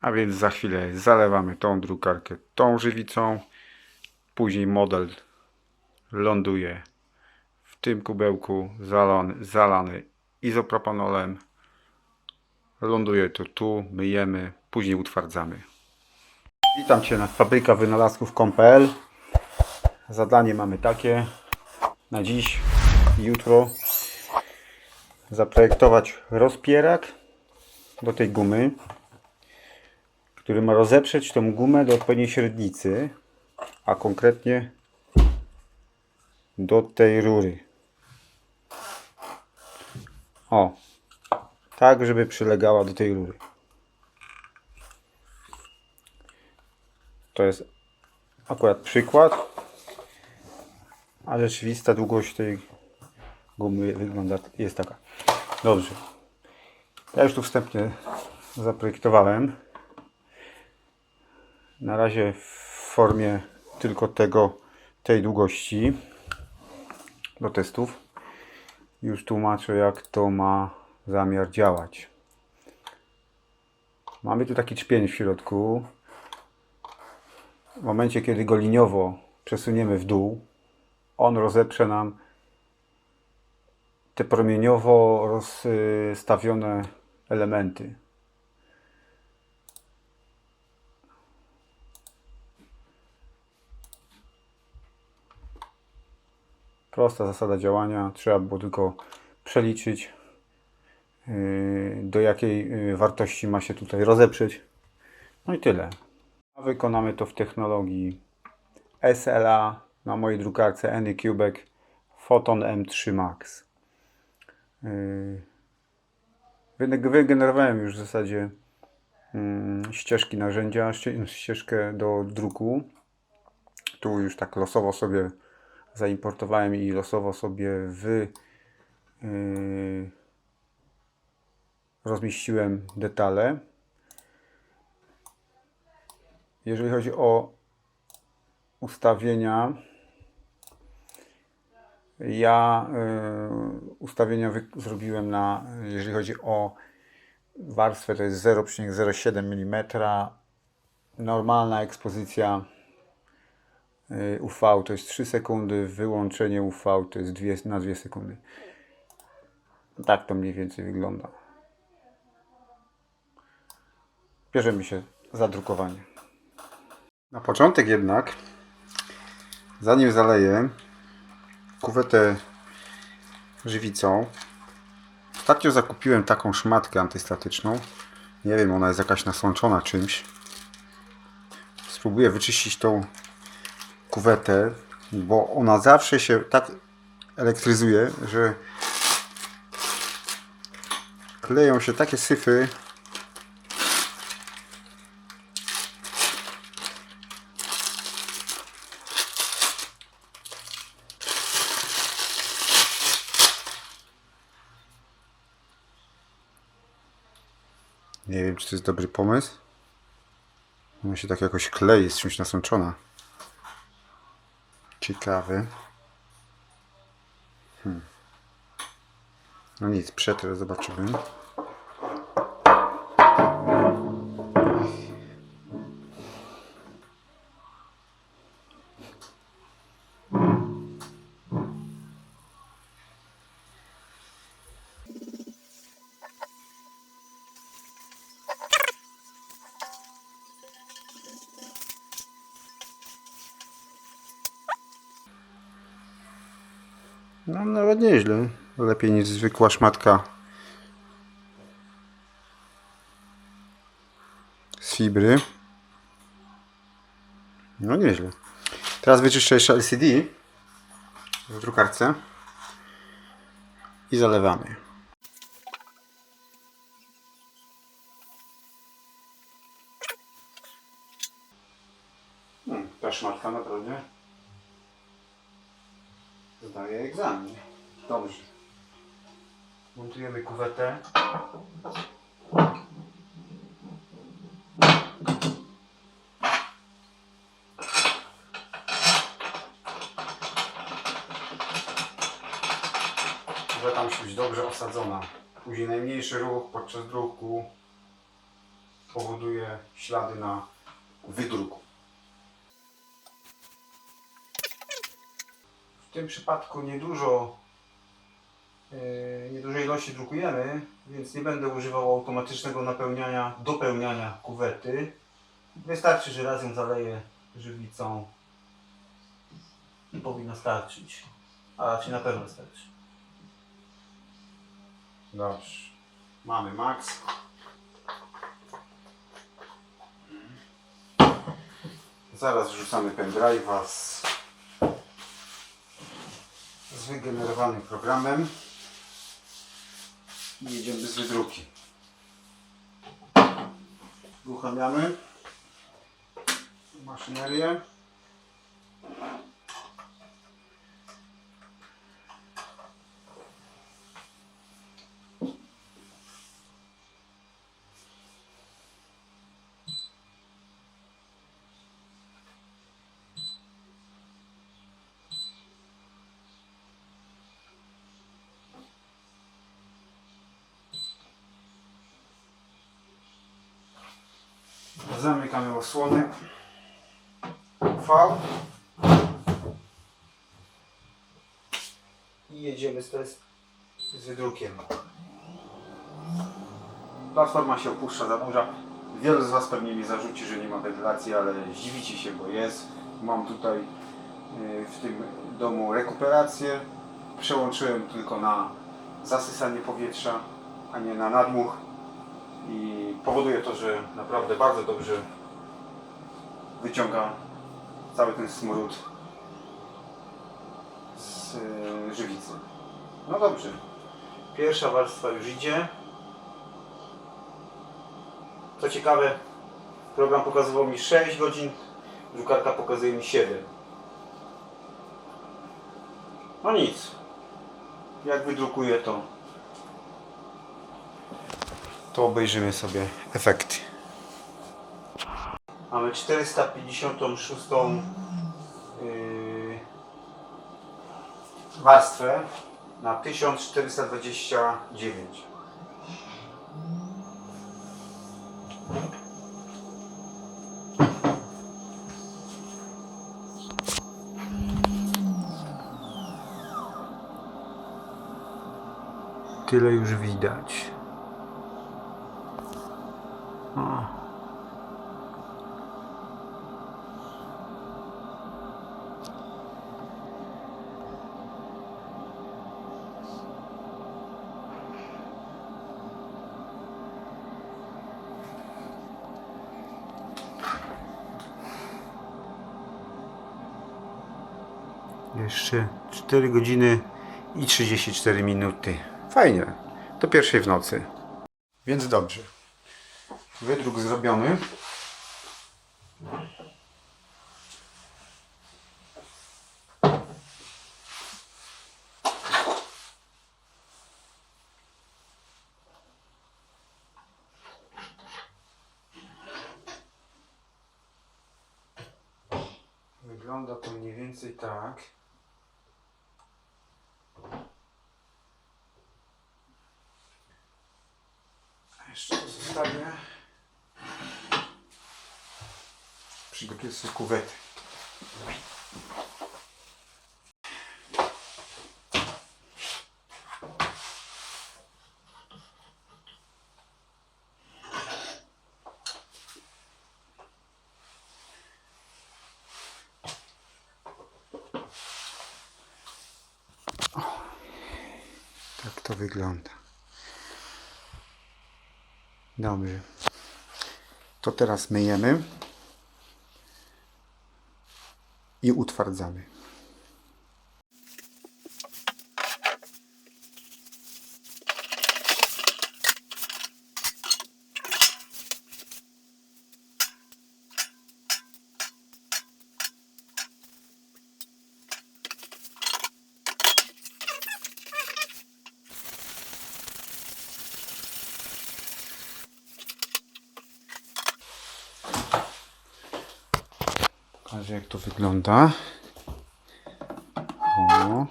A więc za chwilę zalewamy tą drukarkę tą żywicą. Później model ląduje w tym kubełku zalany, zalany izopropanolem. Ląduje to tu, myjemy, później utwardzamy. Witam Cię na fabryka wynalazków.pl Zadanie mamy takie na dziś jutro zaprojektować rozpierak do tej gumy, który ma rozeprzeć tą gumę do odpowiedniej średnicy, a konkretnie do tej rury. O, tak, żeby przylegała do tej rury. To jest akurat przykład, a rzeczywista długość tej gumy wygląda, jest taka. Dobrze. Ja już tu wstępnie zaprojektowałem. Na razie w formie tylko tego, tej długości do testów. Już tłumaczę jak to ma zamiar działać. Mamy tu taki czpień w środku. W momencie, kiedy go liniowo przesuniemy w dół, on rozeprze nam te promieniowo rozstawione elementy. Prosta zasada działania. Trzeba było tylko przeliczyć, yy, do jakiej yy, wartości ma się tutaj rozeprzeć. No i tyle. A wykonamy to w technologii SLA na mojej drukarce Anycubic Photon M3 Max. Yy, wyge- Wygenerowałem już w zasadzie mm, ścieżki narzędzia, ście- ścieżkę do druku. Tu już tak losowo sobie zaimportowałem i losowo sobie wy yy, rozmieściłem detale. Jeżeli chodzi o ustawienia, ja y, ustawienia zrobiłem na, jeżeli chodzi o warstwę, to jest 0,07 mm. Normalna ekspozycja UV to jest 3 sekundy, wyłączenie UV to jest 2, na 2 sekundy. Tak to mniej więcej wygląda. Bierzemy się za drukowanie. Na początek jednak, zanim zaleję kuwetę żywicą, ostatnio zakupiłem taką szmatkę antystatyczną. Nie wiem, ona jest jakaś nasłączona czymś. Spróbuję wyczyścić tą kuwetę, bo ona zawsze się tak elektryzuje, że kleją się takie syfy. Nie wiem, czy to jest dobry pomysł. Ona się tak jakoś klei, jest czymś nasączona. Ciekawy. Hmm. No nic, przetrę, zobaczymy. No nawet nieźle. Lepiej niż zwykła szmatka z fibry. No nieźle. Teraz wyczyszczę jeszcze LCD w drukarce i zalewamy. Hmm, ta szmatka naprawdę Zdaję egzamin. Dobrze. Montujemy kuwetę. Kuweta musi być dobrze osadzona. Później najmniejszy ruch podczas druku powoduje ślady na wydruku. W tym przypadku niedużo, niedużej ilości drukujemy, więc nie będę używał automatycznego napełniania, dopełniania kuwety. Wystarczy, że raz ją zaleję żywicą i powinno starczyć. A raczej na pewno starczy. Dobrze. Mamy max. Zaraz wrzucamy pendrive'a z, z wygenerowanym programem i jedziemy z wydruki. Uruchamiamy maszynerię. Zamykamy osłonę V i jedziemy z, z wydrukiem. Platforma się opuszcza, zaburza. Wielu z Was pewnie mi zarzuci, że nie ma wentylacji, ale zdziwicie się, bo jest. Mam tutaj y, w tym domu rekuperację. Przełączyłem tylko na zasysanie powietrza, a nie na nadmuch i powoduje to, że naprawdę bardzo dobrze wyciąga cały ten smród z e, żywicy. No dobrze. Pierwsza warstwa już idzie. Co ciekawe, program pokazywał mi 6 godzin, drukarka pokazuje mi 7. No nic. Jak wydrukuję to to obejrzymy sobie efekty. Mamy 456 yy, warstwę na 1429. Tyle już widać. O. Jeszcze 4 godziny i 34 minuty. Fajnie. Do pierwszej w nocy. Więc dobrze. Wydruk zrobiony. Wygląda to mniej więcej tak. A Jeszcze to zostawię. Przygotuję sobie kuwetę. Tak to wygląda. Dobrze. To teraz myjemy i utwardzamy. Pokażę jak to O.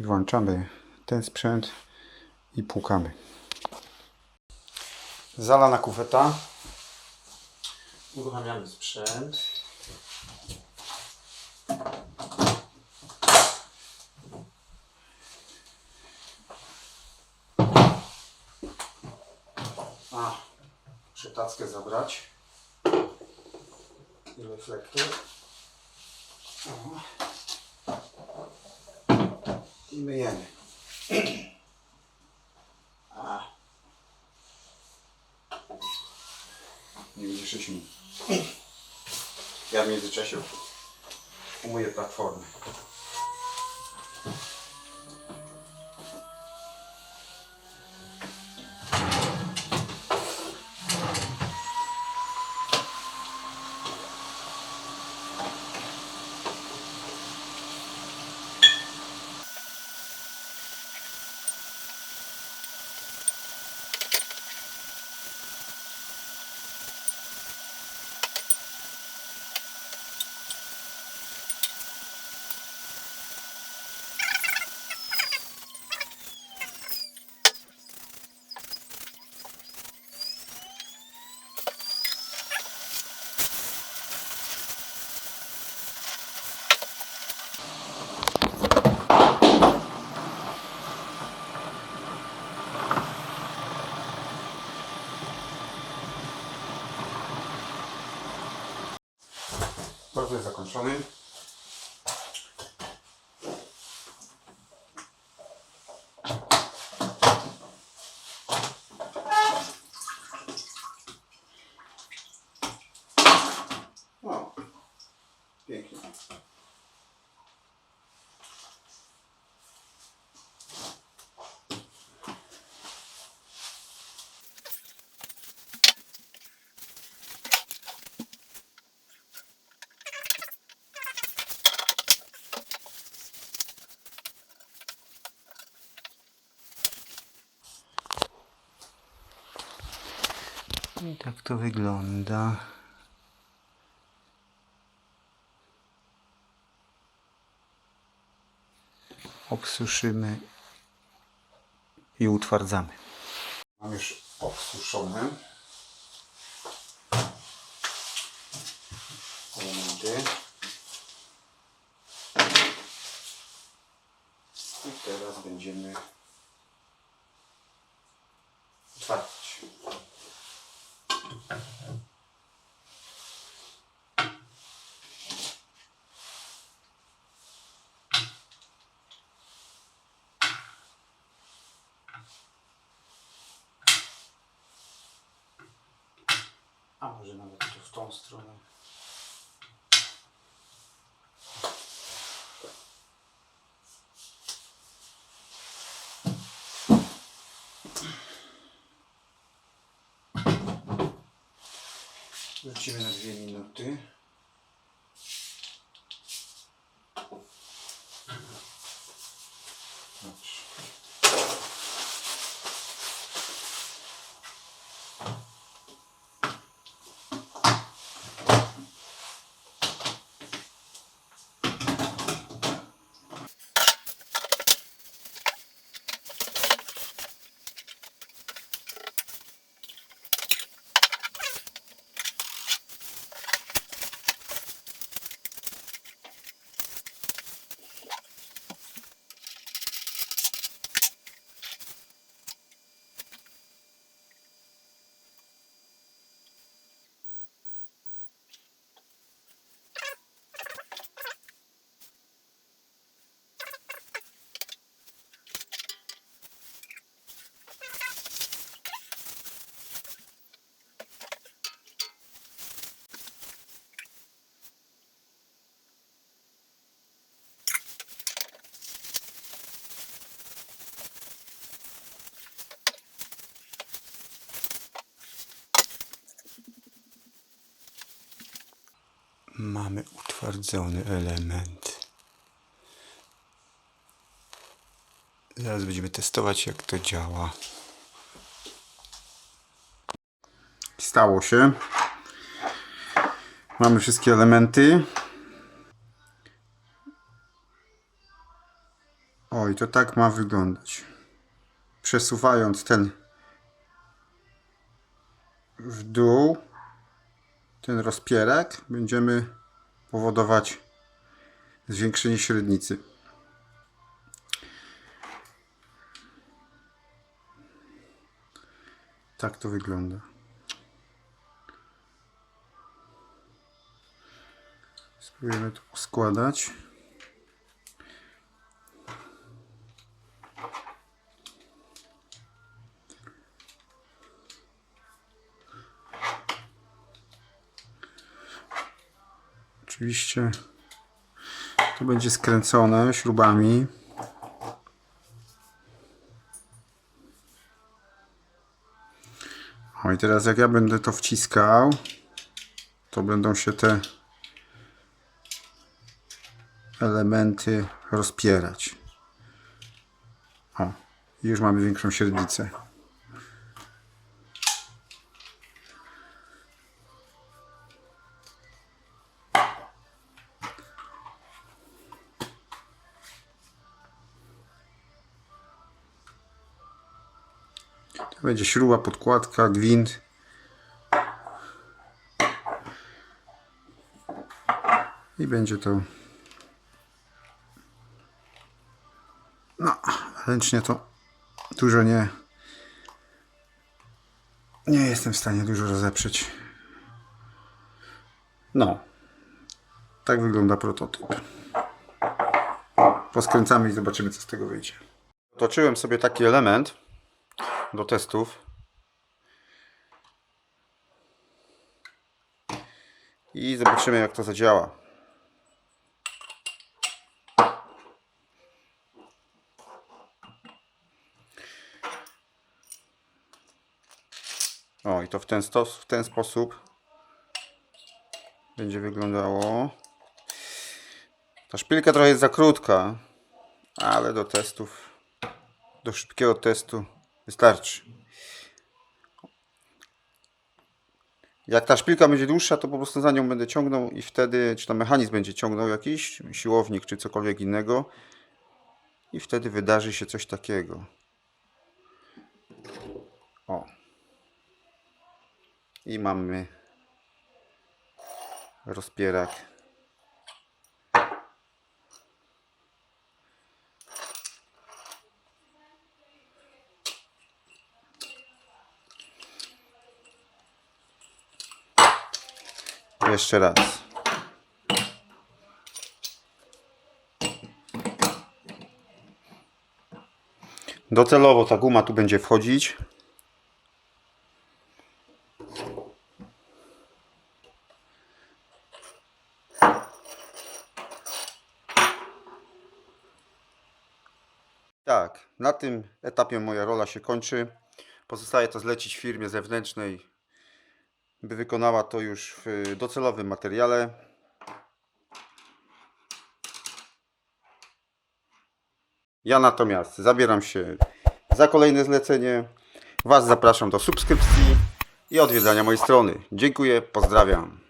I włączamy ten sprzęt i płukamy. Zalana kuweta. Uruchamiamy sprzęt. A, zabrać. Reflektor. I myjemy. A. Nie będzie 6 minut. Ja w międzyczasie umyję platformę. Bardzo jest zakończony. O, pięknie. I tak to wygląda. Obsuszymy i utwardzamy. Mam już obsuszone elementy. I teraz będziemy utwardzać. A może nawet w tą stronę. Wrócimy na dwie minuty. Mamy utwardzony element. Zaraz będziemy testować, jak to działa. Stało się. Mamy wszystkie elementy. Oj, to tak ma wyglądać. Przesuwając ten w dół ten rozpierek będziemy powodować zwiększenie średnicy. Tak to wygląda. Spróbujemy to poskładać. Oczywiście to będzie skręcone śrubami. O i teraz jak ja będę to wciskał, to będą się te elementy rozpierać. O, już mamy większą średnicę. Będzie śruba, podkładka, gwint. I będzie to. No, ręcznie to dużo nie. Nie jestem w stanie dużo rozeprzeć. No. Tak wygląda prototyp. Poskręcamy i zobaczymy, co z tego wyjdzie. Toczyłem sobie taki element do testów. I zobaczymy jak to zadziała. O, i to w ten, w ten sposób będzie wyglądało. Ta szpilka trochę jest za krótka, ale do testów, do szybkiego testu wystarczy. Jak ta szpilka będzie dłuższa, to po prostu za nią będę ciągnął i wtedy, czy tam mechanizm będzie ciągnął jakiś, siłownik, czy cokolwiek innego i wtedy wydarzy się coś takiego. O. I mamy rozpierak. Jeszcze raz. Docelowo ta guma tu będzie wchodzić. Tak, na tym etapie moja rola się kończy. Pozostaje to zlecić firmie zewnętrznej, by wykonała to już w docelowym materiale. Ja natomiast zabieram się za kolejne zlecenie. Was zapraszam do subskrypcji i odwiedzania mojej strony. Dziękuję, pozdrawiam.